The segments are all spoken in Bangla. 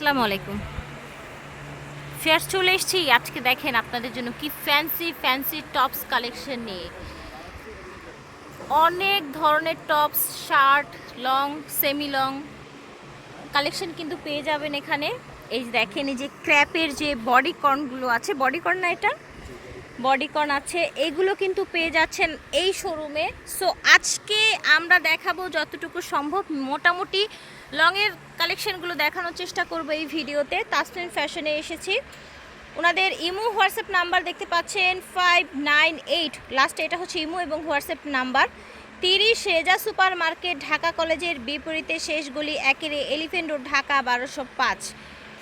আসসালামু আলাইকুম। ফেয়ার চলে এসেছি। আজকে দেখেন আপনাদের জন্য কি ফ্যান্সি ফ্যান্সি টপস কালেকশন নিয়ে। অনেক ধরনের tops shirt long semi long collection কিন্তু পেয়ে যাবেন এখানে। এই দেখেন, এই যে ক্র্যাপের যে বডি কর্নগুলো আছে বডি কর্ন না এটা? বডি কর্ন আছে, এগুলো কিন্তু পেয়ে যাচ্ছেন এই শোরুমে সো আজকে আমরা দেখাবো যতটুকু সম্ভব, মোটামুটি লংয়ের কালেকশনগুলো দেখানোর চেষ্টা করব এই ভিডিওতে। তাসমিন ফ্যাশনে এসেছি। ওনাদের ইমো হোয়াটসঅ্যাপ নাম্বার দেখতে পাচ্ছেন ফাইভ নাইন এইট লাস্টে এটা হচ্ছে ইমো এবং হোয়াটসঅ্যাপ নাম্বার। তিরিশ রেজা সুপার মার্কেট, ঢাকা কলেজের বিপরীতে শেষ গলি, একেরে এলিফেন্ট রোড, ঢাকা বারোশো পাঁচ।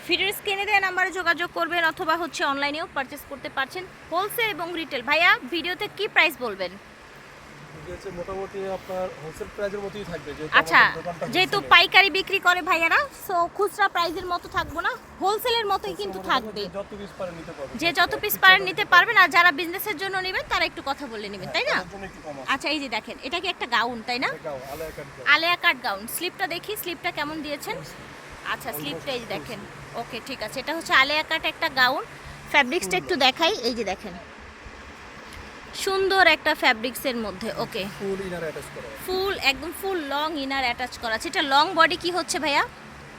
ভিডিওর স্ক্রিনে দেওয়া নাম্বারে যোগাযোগ করবেন অথবা হচ্ছে অনলাইনেও পারচেস করতে পারছেন হোলসেল এবং রিটেল ভাইয়া, ভিডিওতে কি প্রাইস বলবেন? এটি হচ্ছে মোটামুটি আপনার হোলসেল প্রাইজের মতোই থাকবে আচ্ছা যেহেতু। পাইকারি বিক্রি করে ভাইয়ারা সো খুচরা প্রাইজের মতো থাকব না হোলসেলের মতোই কিন্তু থাকবে। যত পিস পারে নিতে পারবে যে যত পিস পারেন নিতে পারবেন আর যারা বিজনেসের জন্য নেবেন তারা একটু কথা বলে নেবেন তাই না? আচ্ছা এই যে দেখেন এটা কি একটা গাউন তাই না? আলেয়া কাট গাউন স্লিপটা দেখি স্লিপটা কেমন দিয়েছেন? আচ্ছা স্লিপটা এই দেখেন। ওকে ঠিক আছে এটা হচ্ছে আলেয়া কাট একটা গাউন ফ্যাব্রিক্সটা একটু দেখাই এই যে দেখেন। সুন্দর একটা ফ্যাব্রিক্সের মধ্যে ওকে ফুল ইনার অ্যাটাচ করা ফুল একদম ফুল লং ইনার অ্যাটাচ করা আছে। এটা লং বডি কি হচ্ছে ভাইয়া?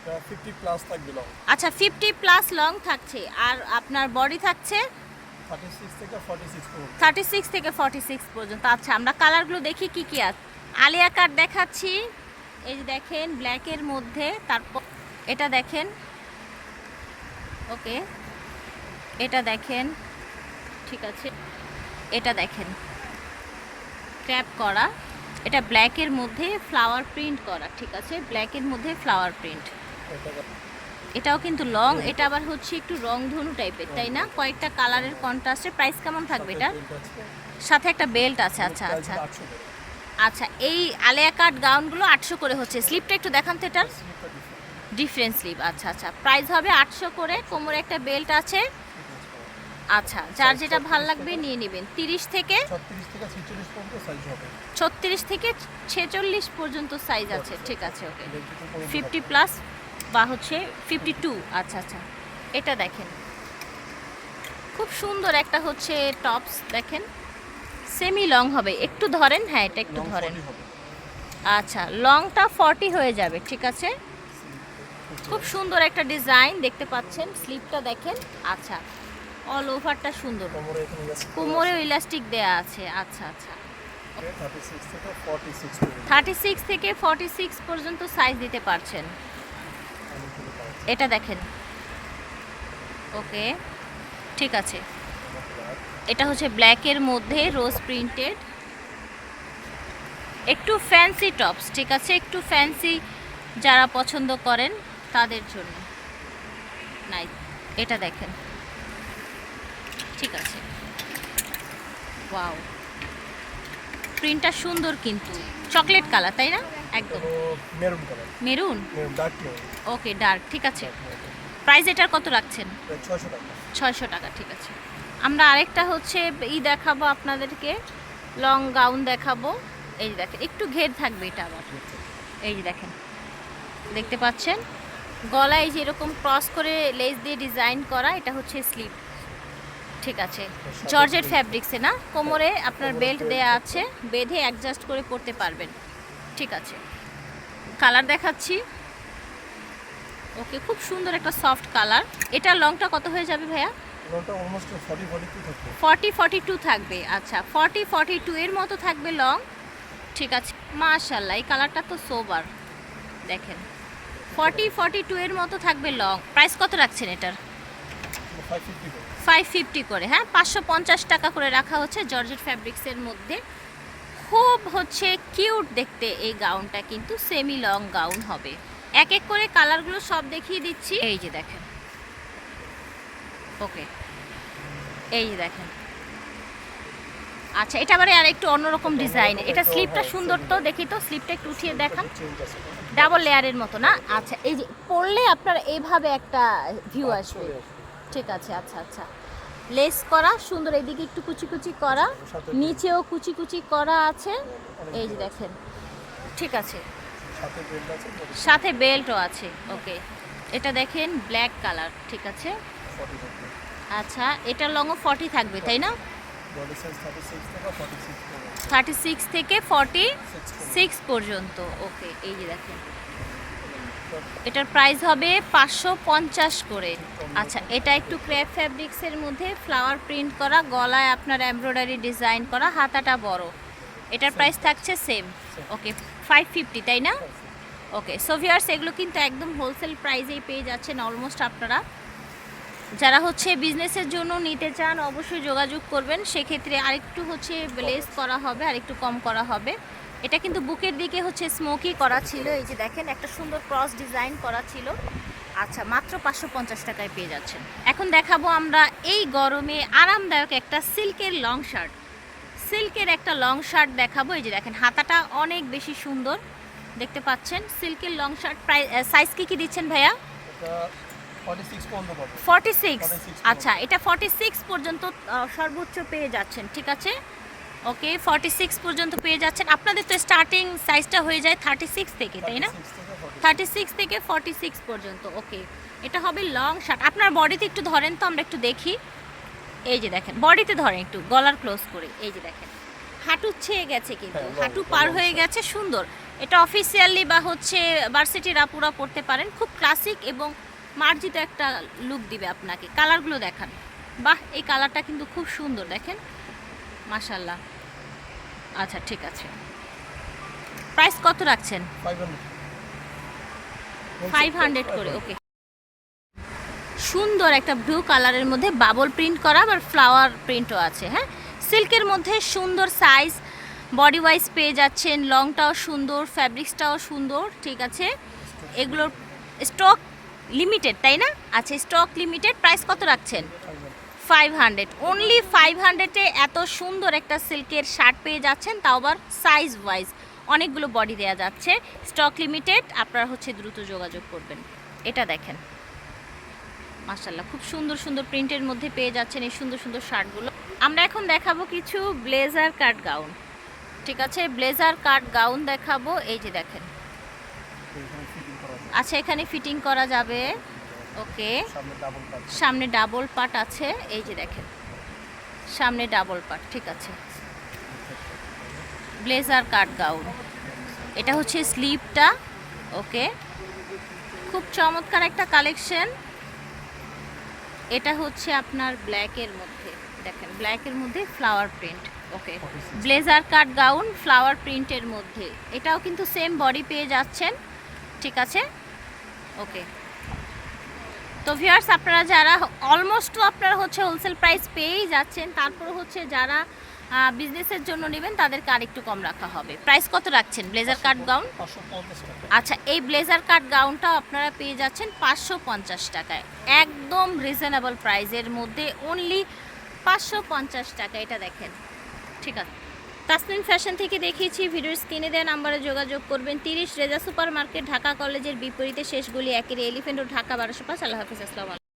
50 প্লাস থাকবে লং আচ্ছা ফিফটি প্লাস লং থাকছে। আর আপনার বডি থাকছে? 36 থেকে 46 পর্যন্ত। থার্টি সিক্স থেকে ফর্টি সিক্স পর্যন্ত। আচ্ছা আমরা কালারগুলো দেখি কি কি আছে। আলিয়া কাট দেখাচ্ছি। এই যে দেখেন ব্ল্যাকের মধ্যে তারপর এটা দেখেন। ওকে এটা দেখেন। ঠিক আছে। এটা দেখেন। ট্র্যাপ করা। এটা ব্ল্যাকের মধ্যে ফ্লাওয়ার প্রিন্ট করা, ঠিক আছে? ব্ল্যাকের মধ্যে ফ্লাওয়ার প্রিন্ট এটাও কিন্তু লং এটা আবার হচ্ছে একটু রংধনু টাইপের তাই না? কয়েকটা কালারের কন্ট্রাস্টে প্রাইস কেমন থাকবে এটা সাথে একটা বেল্ট আছে আচ্ছা আচ্ছা। আচ্ছা এই আলেয়া কাট গাউনগুলো আটশো করে হচ্ছে। স্লিপটা একটু দেখান তো এটার। ডিফারেন্ট স্লিপ আচ্ছা আচ্ছা। প্রাইস হবে আটশো করে, কোমরে একটা বেল্ট আছে। আচ্ছা যার যেটা ভালো লাগবে নিয়ে নেবেন। তিরিশ থেকে 36 থেকে 46 পর্যন্ত সাইজ হবে। ছত্রিশ থেকে ছেচল্লিশ পর্যন্ত সাইজ আছে। ঠিক আছে ওকে এটা একটু কম ফিফটি প্লাস বা হচ্ছে ফিফটি টু আচ্ছা আচ্ছা। এটা দেখেন। খুব সুন্দর একটা হচ্ছে টপস দেখেন। সেমি লং হবে। একটু ধরেন হ্যাঁ এটা একটু ধরেন। আচ্ছা লংটা ফর্টি হয়ে যাবে ঠিক আছে? খুব সুন্দর একটা ডিজাইন দেখতে পাচ্ছেন। স্লিপটা দেখেন। আচ্ছা অল ওভারটা সুন্দর। কোমরে ইলাস্টিক দেয়া আছে। আচ্ছা আচ্ছা। 36 থেকে 46 পর্যন্ত। থার্টি সিক্স থেকে ফর্টি সিক্স পর্যন্ত সাইজ দিতে পারছেন। এটা দেখেন। ওকে ঠিক আছে। এটা হচ্ছে ব্ল্যাকের মধ্যে রোজ প্রিন্টেড একটু ফ্যান্সি টপস ঠিক আছে? একটু ফ্যান্সি যারা পছন্দ করেন তাদের জন্য। নাই এটা দেখেন। ঠিক আছে। ওয়াও প্রিন্টটা সুন্দর কিন্তু। চকলেট কালার তাই না? একদম। Maroon colour maroon okay dark ঠিক আছে। প্রাইস এটার কত রাখছেন? 600 টাকা। ছয়শো টাকা ঠিক আছে। আমরা আরেকটা হচ্ছে ই দেখাবো আপনাদেরকে। লং গাউন দেখাবো। এই দেখেন একটু ঘের থাকবে এটা আবার। এই যে দেখেন দেখতে পাচ্ছেন? গলায় যেরকম ক্রস করে লেস দিয়ে ডিজাইন করা এটা হচ্ছে স্লিপ ঠিক আছে। জর্জেট ফ্যাব্রিক্সে না? কোমরে আপনার বেল্ট দেয়া আছে। বেঁধে অ্যাডজাস্ট করে পরতে পারবেন। ঠিক আছে। কালার দেখাচ্ছি। ওকে খুব সুন্দর একটা সফট কালার এটা লংটা কত হয়ে যাবে ভাইয়া? লংটা অলমোস্ট 40 42 থাকবে। ফর্টি ফর্টি টু থাকবে। আচ্ছা ফর্টি ফর্টি টু এর মতো থাকবে লং ঠিক আছে। মাশাল্লাহ এই কালারটা তো সোবার দেখেন। ফর্টি ফর্টি টু এর মতো থাকবে লং প্রাইস কত রাখছেন এটার? 550 করে ফাইভ ফিফটি করে হ্যাঁ পাঁচশো পঞ্চাশ টাকা করে রাখা হচ্ছে জর্জেট ফ্যাব্রিক্সের মধ্যে। খুব হচ্ছে কিউট দেখতে এই গাউনটা কিন্তু সেমি লং গাউন হবে। এক এক করে কালারগুলো সব দেখিয়ে দিচ্ছি। এই যে দেখেন। ওকে এই যে দেখেন। আচ্ছা এটা আবার আর একটু অন্যরকম ডিজাইন। এটা স্লিপটা সুন্দর তো দেখি তো স্লিপটা একটু উঠিয়ে দেখান। ডাবল লেয়ারের মতো না? আচ্ছা এই যে পড়লে আপনার এইভাবে একটা ভিউ আসবে। চলে আসবে। ঠিক আছে আচ্ছা আচ্ছা। লেস করা সুন্দর এদিকে একটু কুচি কুচি করা। নিচেও কুচি কুচি করা আছে। এই যে দেখেন। ঠিক আছে। সাথে বেল্টও আছে ওকে। এটা দেখেন ব্ল্যাক কালার ঠিক আছে? আচ্ছা এটা লংও ফর্টি থাকবে তাই না? থার্টি সিক্স থেকে ফর্টি সিক্স পর্যন্ত ওকে। এই যে দেখেন। এটার প্রাইস হবে পাঁচশো পঞ্চাশ করে। আচ্ছা এটা একটু ক্র্যাপ ফ্যাব্রিক্সের মধ্যে ফ্লাওয়ার প্রিন্ট করা গলায় আপনার এমব্রয়ডারি ডিজাইন করা হাতাটা বড়। এটার প্রাইস থাকছে সেম ওকে ফাইভ ফিফটি তাই না? ওকে সোভিয়ার্স এগুলো কিন্তু একদম হোলসেল প্রাইসেই পেয়ে যাচ্ছেন অলমোস্ট আপনারা। যারা হচ্ছে বিজনেসের জন্য নিতে চান অবশ্যই যোগাযোগ করবেন। সেক্ষেত্রে আরেকটু হচ্ছে লেস করা হবে আরেকটু কম করা হবে। এটা কিন্তু বুকের দিকে হচ্ছে স্মোকি করা ছিল। এই যে দেখেন একটা সুন্দর ক্রস ডিজাইন করা ছিল। আচ্ছা মাত্র পাঁচশো পঞ্চাশ টাকায় পেয়ে যাচ্ছেন। এখন দেখাবো আমরা এই গরমে আরামদায়ক একটা সিল্কের লং শার্ট সিল্কের একটা লং শার্ট দেখাবো। এই যে দেখেন হাতাটা অনেক বেশি সুন্দর। দেখতে পাচ্ছেন সিল্কের লং শার্ট প্রায় সাইজ কি কি দিচ্ছেন ভাইয়া? ফর্টি সিক্স পর্যন্ত পাবে। ফর্টি সিক্স 46 আচ্ছা এটা ফর্টি সিক্স পর্যন্ত সর্বোচ্চ পেয়ে যাচ্ছেন ঠিক আছে? ওকে ফর্টি সিক্স পর্যন্ত পেয়ে যাচ্ছেন। আপনাদের তো স্টার্টিং সাইজটা হয়ে যায় থার্টি সিক্স থেকে তাই না? 36 থেকে 40 থার্টি সিক্স থেকে ফর্টি সিক্স পর্যন্ত ওকে। এটা হবে লং শার্ট আপনার বডিতে একটু ধরেন তো আমরা একটু দেখি। এই যে দেখেন বডিতে ধরেন একটু গলার ক্লোজ করে। এই যে দেখেন হাঁটু ছেয়ে গেছে কিন্তু। হ্যাঁ, হাঁটু পার হয়ে গেছে সুন্দর। এটা অফিসিয়ালি বা হচ্ছে ভার্সিটির আপুরা পড়তে পারেন। খুব ক্লাসিক এবং মার্জিত একটা লুক দিবে আপনাকে। কালারগুলো দেখান। বাহ এই কালারটা কিন্তু খুব সুন্দর দেখেন। মাশাল্লাহ আচ্ছা ঠিক আছে। প্রাইস কত রাখছেন? ফাইভ হান্ড্রেড করে ওকে। সুন্দর একটা ব্লু কালারের মধ্যে বাবল প্রিন্ট করা আবার ফ্লাওয়ার প্রিন্টও আছে হ্যাঁ? সিল্কের মধ্যে সুন্দর সাইজ বডি ওয়াইজ পেয়ে যাচ্ছেন। লংটাও সুন্দর ফ্যাব্রিক্সটাও সুন্দর ঠিক আছে? এগুলোর স্টক লিমিটেড তাই না? আচ্ছা স্টক লিমিটেড প্রাইস কত রাখছেন? ফাইভ হান্ড্রেড অনলি ফাইভ হান্ড্রেডে এত সুন্দর একটা সিল্কের শার্ট পেয়ে যাচ্ছেন, তাও আবার সাইজ ওয়াইজ অনেকগুলো বডি দেওয়া যাচ্ছে। স্টক লিমিটেড আপনারা হচ্ছে দ্রুত যোগাযোগ করবেন। এটা দেখেন। মাশাল্লাহ খুব সুন্দর সুন্দর প্রিন্টের মধ্যে পেয়ে যাচ্ছেন এই সুন্দর সুন্দর শার্টগুলো আমরা এখন দেখাবো কিছু ব্লেজার কাট গাউন ঠিক আছে? ব্লেজার কাট গাউন দেখাবো। এই যে দেখেন। আচ্ছা এখানে ফিটিং করা যাবে। ওকে। সামনে ডাবল পাট আছে। এই যে দেখেন সামনে ডাবল পাট ঠিক আছে। ব্লেজার কাট গাউন এটা হচ্ছে স্লিপটা ওকে। খুব চমৎকার একটা কালেকশন এটা হচ্ছে আপনার ব্ল্যাকের মধ্যে দেখেন ব্ল্যাকের মধ্যে flower print okay. Blazer cut gown flower প্রিন্টের মধ্যে। এটাও কিন্তু সেম বডি পেয়ে যাচ্ছেন ঠিক আছে? ওকে। তো ভিউয়ার্স আপনারা যারা অলমোস্ট আপনারা হচ্ছে হোলসেল প্রাইস পেয়েই যাচ্ছেন তারপর হচ্ছে যারা বিজনেসের জন্য নেবেন তাদেরকে আরেকটু কম রাখা হবে। প্রাইস কত রাখছেন? ব্লেজার কাট গাউন আচ্ছা এই ব্লেজার কাট গাউনটাও আপনারা পেয়ে যাচ্ছেন পাঁচশো পঞ্চাশ টাকায়। একদম রিজনেবল প্রাইসের মধ্যে অনলি পাঁচশো পঞ্চাশ টাকা এটা দেখেন। ঠিক আছে? তাসমিন ফ্যাশন থেকে দেখিয়েছি, ভিডিওর স্ক্রিনে দেওয়া নাম্বারে যোগাযোগ করবেন। তিরিশ রেজা সুপার মার্কেট ঢাকা কলেজের বিপরীতে শেষগুলি একের এলিফেন্ট ও ঢাকা বারোশো পাঁচ। আল্লাহ হাফিজ, আসসালাম